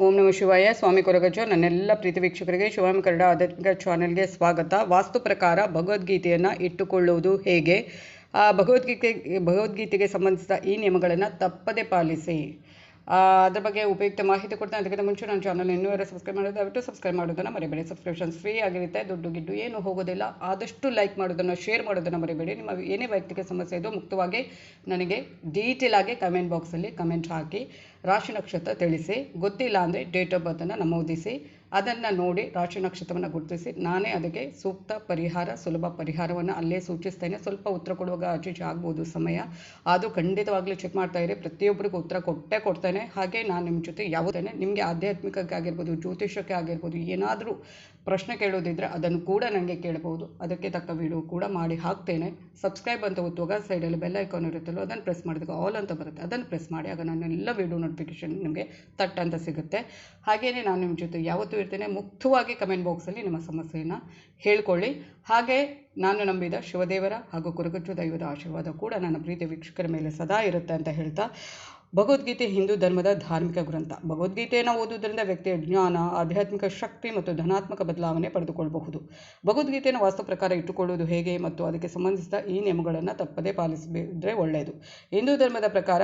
ಓಂ ನಮ ಶಿವಾಯ. ಸ್ವಾಮಿ ಕೊರಗಜ್ಜ, ನನ್ನೆಲ್ಲ ಪ್ರೀತಿ ವೀಕ್ಷಕರಿಗೆ ಶಿವಾಮಿ ಕನ್ನಡ ಆಧ್ಯಾತ್ಮಿಕ ಚಾನೆಲ್ಗೆ ಸ್ವಾಗತ. ವಾಸ್ತು ಪ್ರಕಾರ ಭಗವದ್ಗೀತೆಯನ್ನು ಇಟ್ಟುಕೊಳ್ಳುವುದು ಹೇಗೆ? ಆ, ಭಗವದ್ಗೀತೆ, ಭಗವದ್ಗೀತೆಗೆ ಸಂಬಂಧಿಸಿದ ಈ ನಿಯಮಗಳನ್ನು ತಪ್ಪದೆ ಪಾಲಿಸಿ. ಅದರ ಬಗ್ಗೆ ಉಪಯುಕ್ತ ಮಾಹಿತಿ ಕೊಡ್ತೇನೆ. ಅದಕ್ಕಿಂತ ಮುಂಚೆ ನನ್ನ ಚಾನಲ್ ಇನ್ನೂ ಯಾರು ಸಬ್ಸ್ಕ್ರೈಬ್ ಮಾಡೋದು ದಯವಿಟ್ಟು ಸಬ್ಸ್ಕ್ರೈಬ್ ಮಾಡೋದನ್ನು ಮರಿಬೇಡಿ. ಸಬ್ಸ್ಕ್ರಿಪ್ಷನ್ಸ್ ಫ್ರೀ ಆಗಿರುತ್ತೆ, ದುಡ್ಡು ಗಿಡ್ಡು ಏನು ಹೋಗೋದಿಲ್ಲ. ಆದಷ್ಟು ಲೈಕ್ ಮಾಡೋದನ್ನು ಶೇರ್ ಮಾಡೋದನ್ನು ಮರಿಬೇಡಿ. ನಿಮ್ಮ ಏನೇ ವೈಯಕ್ತಿಕ ಸಮಸ್ಯೆ ಇದು ಮುಕ್ತವಾಗಿ ನನಗೆ ಡೀಟೇಲ್ ಆಗಿ ಕಮೆಂಟ್ ಬಾಕ್ಸಲ್ಲಿ ಕಮೆಂಟ್ ಹಾಕಿ. ರಾಶಿ ನಕ್ಷತ್ರ ತಿಳಿಸಿ, ಗೊತ್ತಿಲ್ಲ ಅಂದರೆ ಡೇಟ್ ಆಫ್ ಬರ್ತನ್ನು ನಮೂದಿಸಿ ಅದನ್ನು ನೋಡಿ ರಾಶಿ ನಕ್ಷತ್ರವನ್ನು ಗುರುತಿಸಿ, ನಾನೇ ಅದಕ್ಕೆ ಸೂಕ್ತ ಪರಿಹಾರ, ಸುಲಭ ಪರಿಹಾರವನ್ನು ಅಲ್ಲೇ ಸೂಚಿಸ್ತೇನೆ. ಸ್ವಲ್ಪ ಉತ್ತರ ಕೊಡುವಾಗ ಆಚೆ ಈಚೆ ಆಗ್ಬೋದು ಸಮಯ. ಅದು ಖಂಡಿತವಾಗ್ಲೂ ಚೆಕ್ ಮಾಡ್ತಾ ಇರಿ. ಪ್ರತಿಯೊಬ್ಬರಿಗೂ ಉತ್ತರ ಕೊಟ್ಟೇ ಕೊಡ್ತೇನೆ. ಹಾಗೆ ನಾನು ನಿಮ್ಮ ಜೊತೆ ಯಾವುದೇ ನಿಮಗೆ ಆಧ್ಯಾತ್ಮಿಕಕ್ಕೆ ಆಗಿರ್ಬೋದು ಜ್ಯೋತಿಷಕ್ಕೆ ಆಗಿರ್ಬೋದು, ಏನಾದರೂ ಪ್ರಶ್ನೆ ಕೇಳೋದಿದ್ರೆ ಅದನ್ನು ಕೂಡ ನನಗೆ ಕೇಳ್ಬೋದು. ಅದಕ್ಕೆ ತಕ್ಕ ವಿಡಿಯೋ ಕೂಡ ಮಾಡಿ ಹಾಕ್ತೇನೆ. ಸಬ್ಸ್ಕ್ರೈಬ್ ಅಂತ ಒತ್ತುವಾಗ ಸೈಡಲ್ಲಿ ಬೆಲ್ ಐಕಾನ್ ಇರುತ್ತಲ್ಲೋ, ಅದನ್ನು ಪ್ರೆಸ್ ಮಾಡಿದಾಗ ಆಲ್ ಅಂತ ಬರುತ್ತೆ. ಅದನ್ನು ಪ್ರೆಸ್ ಮಾಡಿ, ಆಗ ನಾನು ನನ್ನೆಲ್ಲ ವಿಡಿಯೋ ನೋಟಿಫಿಕೇಶನ್ ನಿಮಗೆ ತಟ್ ಅಂತ ಸಿಗುತ್ತೆ. ಹಾಗೆಯೇ ನಾನು ನಿಮ್ಮ ಜೊತೆ ಯಾವತ್ತೂ ಇರ್ತೇನೆ. ಮುಕ್ತವಾಗಿ ಕಮೆಂಟ್ ಬಾಕ್ಸಲ್ಲಿ ನಿಮ್ಮ ಸಮಸ್ಯೆಯನ್ನು ಹೇಳ್ಕೊಳ್ಳಿ. ಹಾಗೆ ನಾನು ನಂಬಿದ ಶಿವದೇವರ ಹಾಗೂ ಕುರುಗಜ್ಜು ದೈವದ ಆಶೀರ್ವಾದ ಕೂಡ ನನ್ನ ಪ್ರೀತಿ ವೀಕ್ಷಕರ ಮೇಲೆ ಸದಾ ಇರುತ್ತೆ ಅಂತ ಹೇಳ್ತಾ ಭಗವದ್ಗೀತೆ ಹಿಂದೂ ಧರ್ಮದ ಧಾರ್ಮಿಕ ಗ್ರಂಥ. ಭಗವದ್ಗೀತೆಯನ್ನು ಓದುವುದರಿಂದ ವ್ಯಕ್ತಿಯ ಜ್ಞಾನ, ಆಧ್ಯಾತ್ಮಿಕ ಶಕ್ತಿ ಮತ್ತು ಧನಾತ್ಮಕ ಬದಲಾವಣೆ ಪಡೆದುಕೊಳ್ಳಬಹುದು. ಭಗವದ್ಗೀತೆಯನ್ನು ವಾಸ್ತು ಪ್ರಕಾರ ಇಟ್ಟುಕೊಳ್ಳುವುದು ಹೇಗೆ ಮತ್ತು ಅದಕ್ಕೆ ಸಂಬಂಧಿಸಿದ ಈ ನಿಯಮಗಳನ್ನು ತಪ್ಪದೇ ಪಾಲಿಸಿದ್ರೆ ಒಳ್ಳೆಯದು ಹಿಂದೂ ಧರ್ಮದ ಪ್ರಕಾರ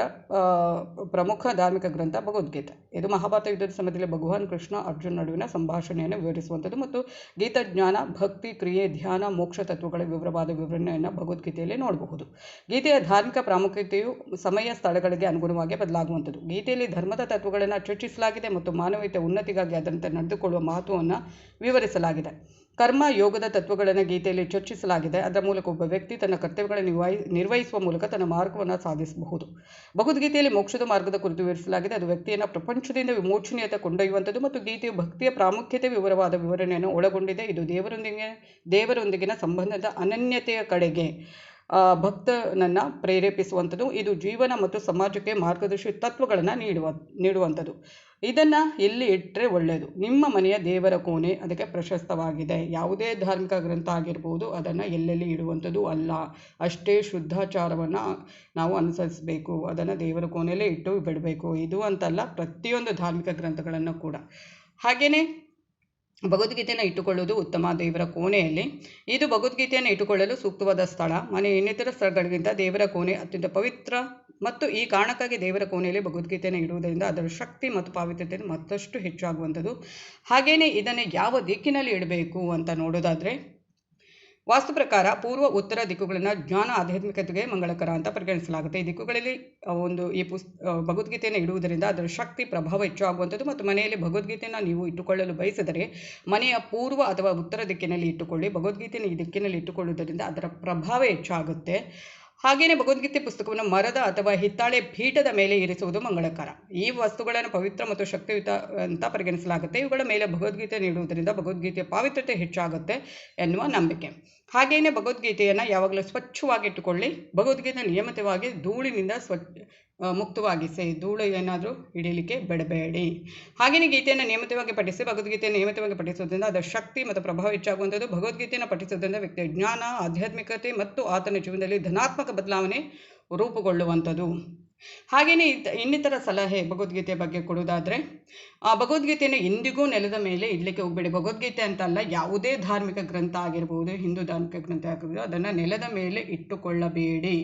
ಪ್ರಮುಖ ಧಾರ್ಮಿಕ ಗ್ರಂಥ ಭಗವದ್ಗೀತೆ. ಇದು ಮಹಾಭಾರತ ಯುದ್ಧದ ಸಮಯದಲ್ಲಿ ಭಗವಾನ್ ಕೃಷ್ಣ ಅರ್ಜುನ್ ನಡುವಿನ ಸಂಭಾಷಣೆಯನ್ನು ವಿವರಿಸುವಂಥದ್ದು ಮತ್ತು ಗೀತಾ ಜ್ಞಾನ, ಭಕ್ತಿ, ಕ್ರಿಯೆ, ಧ್ಯಾನ, ಮೋಕ್ಷ ತತ್ವಗಳ ವಿವರವಾದ ವಿವರಣೆಯನ್ನು ಭಗವದ್ಗೀತೆಯಲ್ಲಿ ನೋಡಬಹುದು. ಗೀತೆಯ ಧಾರ್ಮಿಕ ಪ್ರಾಮುಖ್ಯತೆಯು ಸಮಯ ಸ್ಥಳಗಳಿಗೆ ಅನುಗುಣವಾಗಿ ಬದಲಾಗುವಂಥದ್ದು. ಗೀತೆಯಲ್ಲಿ ಧರ್ಮದ ತತ್ವಗಳನ್ನು ಚರ್ಚಿಸಲಾಗಿದೆ ಮತ್ತು ಮಾನವೀಯತೆ ಉನ್ನತಿಗಾಗಿ ಅದರಂತೆ ನಡೆದುಕೊಳ್ಳುವ ಮಹತ್ವವನ್ನು ವಿವರಿಸಲಾಗಿದೆ. ಕರ್ಮ, ಯೋಗದ ತತ್ವಗಳನ್ನು ಗೀತೆಯಲ್ಲಿ ಚರ್ಚಿಸಲಾಗಿದೆ. ಅದರ ಮೂಲಕ ಒಬ್ಬ ವ್ಯಕ್ತಿ ತನ್ನ ಕರ್ತವ್ಯಗಳನ್ನು ನಿರ್ವಹಿ, ನಿರ್ವಹಿಸುವ ಮೂಲಕ ತನ್ನ ಮಾರ್ಗವನ್ನು ಸಾಧಿಸಬಹುದು. ಭಗವದ್ಗೀತೆಯಲ್ಲಿ ಮೋಕ್ಷದ ಮಾರ್ಗದ ಕುರಿತು ವಿವರಿಸಲಾಗಿದೆ. ಅದು ವ್ಯಕ್ತಿಯನ್ನು ಪ್ರಪಂಚದಿಂದ ವಿಮೋಚನೆಯತ್ತ ಕೊಂಡೊಯ್ಯುವಂಥದ್ದು ಮತ್ತು ಗೀತೆಯು ಭಕ್ತಿಯ ಪ್ರಾಮುಖ್ಯತೆ ವಿವರವಾದ ವಿವರಣೆಯನ್ನು ಒಳಗೊಂಡಿದೆ. ಇದು ದೇವರೊಂದಿಗೆ, ದೇವರೊಂದಿಗಿನ ಸಂಬಂಧದ ಅನನ್ಯತೆಯ ಕಡೆಗೆ ಭಕ್ತನನ್ನು ಪ್ರೇರೇಪಿಸುವಂಥದ್ದು. ಇದು ಜೀವನ ಮತ್ತು ಸಮಾಜಕ್ಕೆ ಮಾರ್ಗದರ್ಶಿ ತತ್ವಗಳನ್ನು ನೀಡುವ, ನೀಡುವಂಥದ್ದು. ಇದನ್ನು ಎಲ್ಲಿ ಇಟ್ಟರೆ ಒಳ್ಳೆಯದು ನಿಮ್ಮ ಮನೆಯ ದೇವರ ಕೋಣೆ ಅದಕ್ಕೆ ಪ್ರಶಸ್ತವಾಗಿದೆ. ಯಾವುದೇ ಧಾರ್ಮಿಕ ಗ್ರಂಥ ಆಗಿರ್ಬೋದು ಅದನ್ನು ಎಲ್ಲೆಲ್ಲಿ ಇಡುವಂಥದ್ದು ಅಲ್ಲ. ಅಷ್ಟೇ ಶುದ್ಧಾಚಾರವನ್ನು ನಾವು ಅನುಸರಿಸಬೇಕು. ಅದನ್ನು ದೇವರ ಕೋಣೆಯಲ್ಲೇ ಇಟ್ಟು ಬಿಡಬೇಕು. ಇದು ಅಂತಲ್ಲ ಪ್ರತಿಯೊಂದು ಧಾರ್ಮಿಕ ಗ್ರಂಥಗಳನ್ನು ಕೂಡ. ಹಾಗೆಯೇ ಭಗವದ್ಗೀತೆಯನ್ನು ಇಟ್ಟುಕೊಳ್ಳುವುದು ಉತ್ತಮ ದೇವರ ಕೋಣೆಯಲ್ಲಿ. ಇದು ಭಗವದ್ಗೀತೆಯನ್ನು ಇಟ್ಟುಕೊಳ್ಳಲು ಸೂಕ್ತವಾದ ಸ್ಥಳ. ಮನೆ ಇನ್ನಿತರ ಸ್ಥಳಗಳಿಗಿಂತ ದೇವರ ಕೋಣೆ ಅತ್ಯಂತ ಪವಿತ್ರ ಮತ್ತು ಈ ಕಾರಣಕ್ಕಾಗಿ ದೇವರ ಕೋಣೆಯಲ್ಲಿ ಭಗವದ್ಗೀತೆಯನ್ನು ಇಡುವುದರಿಂದ ಅದರ ಶಕ್ತಿ ಮತ್ತು ಪಾವಿತ್ರತೆ ಮತ್ತಷ್ಟು ಹೆಚ್ಚಾಗುವಂಥದ್ದು. ಹಾಗೆಯೇ ಇದನ್ನು ಯಾವ ದಿಕ್ಕಿನಲ್ಲಿ ಇಡಬೇಕು ಅಂತ ನೋಡೋದಾದರೆ ವಾಸ್ತು ಪ್ರಕಾರ ಪೂರ್ವ ಉತ್ತರ ದಿಕ್ಕುಗಳನ್ನು ಜ್ಞಾನ ಆಧ್ಯಾತ್ಮಿಕತೆಗೆ ಮಂಗಳಕರ ಅಂತ ಪರಿಗಣಿಸಲಾಗುತ್ತೆ. ಈ ದಿಕ್ಕುಗಳಲ್ಲಿ ಒಂದು ಈ ಪುಸ್ ಭಗವದ್ಗೀತೆಯನ್ನು ಇಡುವುದರಿಂದ ಅದರ ಶಕ್ತಿ ಪ್ರಭಾವ ಹೆಚ್ಚಾಗುವಂಥದ್ದು ಮತ್ತು ಮನೆಯಲ್ಲಿ ಭಗವದ್ಗೀತೆಯನ್ನು ನೀವು ಇಟ್ಟುಕೊಳ್ಳಲು ಬಯಸಿದರೆ, ಮನೆಯ ಪೂರ್ವ ಅಥವಾ ಉತ್ತರ ದಿಕ್ಕಿನಲ್ಲಿ ಇಟ್ಟುಕೊಳ್ಳಿ. ಭಗವದ್ಗೀತೆಯನ್ನು ಈ ದಿಕ್ಕಿನಲ್ಲಿ ಇಟ್ಟುಕೊಳ್ಳುವುದರಿಂದ ಅದರ ಪ್ರಭಾವ ಹೆಚ್ಚಾಗುತ್ತೆ. ಹಾಗೆಯೇ ಭಗವದ್ಗೀತೆ ಪುಸ್ತಕವನ್ನು ಮರದ ಅಥವಾ ಹಿತ್ತಾಳೆ ಪೀಠದ ಮೇಲೆ ಇರಿಸುವುದು ಮಂಗಳಕರ. ಈ ವಸ್ತುಗಳನ್ನು ಪವಿತ್ರ ಮತ್ತು ಶಕ್ತಿಯುತ ಅಂತ ಪರಿಗಣಿಸಲಾಗುತ್ತೆ. ಇವುಗಳ ಮೇಲೆ ಭಗವದ್ಗೀತೆ ನೀಡುವುದರಿಂದ ಭಗವದ್ಗೀತೆಯ ಪಾವಿತ್ರತೆ ಹೆಚ್ಚಾಗುತ್ತೆ ಎನ್ನುವ ನಂಬಿಕೆ. ಹಾಗೆಯೇ ಭಗವದ್ಗೀತೆಯನ್ನು ಯಾವಾಗಲೂ ಸ್ವಚ್ಛವಾಗಿ ಇಟ್ಟುಕೊಳ್ಳಿ ಭಗವದ್ಗೀತೆ ನಿಯಮಿತವಾಗಿ ಧೂಳಿನಿಂದ ಸ್ವಚ್ಛ ಮುಕ್ತವಾಗಿಸಿ, ಧೂಳು ಏನಾದರೂ ಹಿಡಿಯಲಿಕ್ಕೆ ಬಿಡಬೇಡಿ. ಹಾಗೆಯೇ ಗೀತೆಯನ್ನು ನಿಯಮಿತವಾಗಿ ಪಠಿಸಿ, ಭಗವದ್ಗೀತೆಯನ್ನು ನಿಯಮಿತವಾಗಿ ಪಠಿಸೋದ್ರಿಂದ ಅದರ ಶಕ್ತಿ ಮತ್ತು ಪ್ರಭಾವ ಹೆಚ್ಚಾಗುವಂಥದ್ದು ಭಗವದ್ಗೀತೆಯನ್ನು ಪಠಿಸೋದ್ರಿಂದ ವ್ಯಕ್ತಿಯ ಜ್ಞಾನ, ಆಧ್ಯಾತ್ಮಿಕತೆ ಮತ್ತು ಆತನ ಜೀವನದಲ್ಲಿ ಧನಾತ್ಮಕ ಬದಲಾವಣೆ ರೂಪುಗೊಳ್ಳುವಂಥದ್ದು. ಹಾಗೆಯೇ ಇನ್ನಿತರ ಸಲಹೆ ಭಗವದ್ಗೀತೆ ಬಗ್ಗೆ ಕೊಡುವುದಾದರೆ, ಆ ಭಗವದ್ಗೀತೆಯನ್ನು ಎಂದಿಗೂ ನೆಲದ ಮೇಲೆ ಇಡಲಿಕ್ಕೆ ಹೋಗಬೇಡಿ. ಭಗವದ್ಗೀತೆ ಅಂತಲ್ಲ ಯಾವುದೇ ಧಾರ್ಮಿಕ ಗ್ರಂಥ ಆಗಿರ್ಬೋದು, ಹಿಂದೂ ಧಾರ್ಮಿಕ ಗ್ರಂಥ ಆಗಿರ್ಬೋದು, ಅದನ್ನು ನೆಲದ ಮೇಲೆ ಇಟ್ಟುಕೊಳ್ಳಬೇಡಿ.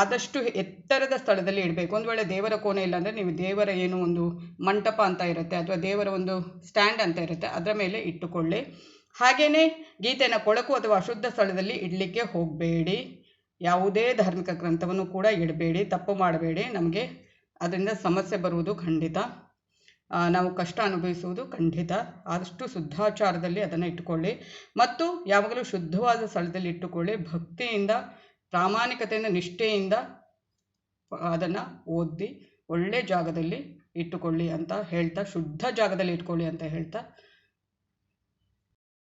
ಆದಷ್ಟು ಎತ್ತರದ ಸ್ಥಳದಲ್ಲಿ ಇಡಬೇಕು. ಒಂದು ವೇಳೆ ದೇವರ ಕೋಣೆ ಇಲ್ಲ ಅಂದರೆ ನೀವು ದೇವರ ಏನು ಒಂದು ಮಂಟಪ ಅಂತ ಇರುತ್ತೆ, ಅಥವಾ ದೇವರ ಒಂದು ಸ್ಟ್ಯಾಂಡ್ ಅಂತ ಇರುತ್ತೆ, ಅದರ ಮೇಲೆ ಇಟ್ಟುಕೊಳ್ಳಿ. ಹಾಗೆಯೇ ಗೀತೆಯನ್ನು ಕೊಳಕು ಅಥವಾ ಅಶುದ್ಧ ಸ್ಥಳದಲ್ಲಿ ಇಡಲಿಕ್ಕೆ ಹೋಗಬೇಡಿ. ಯಾವುದೇ ಧಾರ್ಮಿಕ ಗ್ರಂಥವನ್ನು ಕೂಡ ಇಡಬೇಡಿ, ತಪ್ಪು ಮಾಡಬೇಡಿ. ನಮಗೆ ಅದರಿಂದ ಸಮಸ್ಯೆ ಬರುವುದು ಖಂಡಿತ. ನಾವು ಕಷ್ಟ ಅನುಭವಿಸುವುದು ಖಂಡಿತ. ಆದಷ್ಟು ಶುದ್ಧಾಚಾರದಲ್ಲಿ ಅದನ್ನು ಇಟ್ಟುಕೊಳ್ಳಿ. ಮತ್ತು ಯಾವಾಗಲೂ ಶುದ್ಧವಾದ ಸ್ಥಳದಲ್ಲಿ ಇಟ್ಟುಕೊಳ್ಳಿ. ಭಕ್ತಿಯಿಂದ, ಪ್ರಾಮಾಣಿಕತೆಯಿಂದ, ನಿಷ್ಠೆಯಿಂದ ಅದನ್ನು ಓದಿ ಒಳ್ಳೆ ಜಾಗದಲ್ಲಿ ಇಟ್ಟುಕೊಳ್ಳಿ ಅಂತ ಹೇಳ್ತಾ, ಶುದ್ಧ ಜಾಗದಲ್ಲಿ ಇಟ್ಕೊಳ್ಳಿ ಅಂತ ಹೇಳ್ತಾ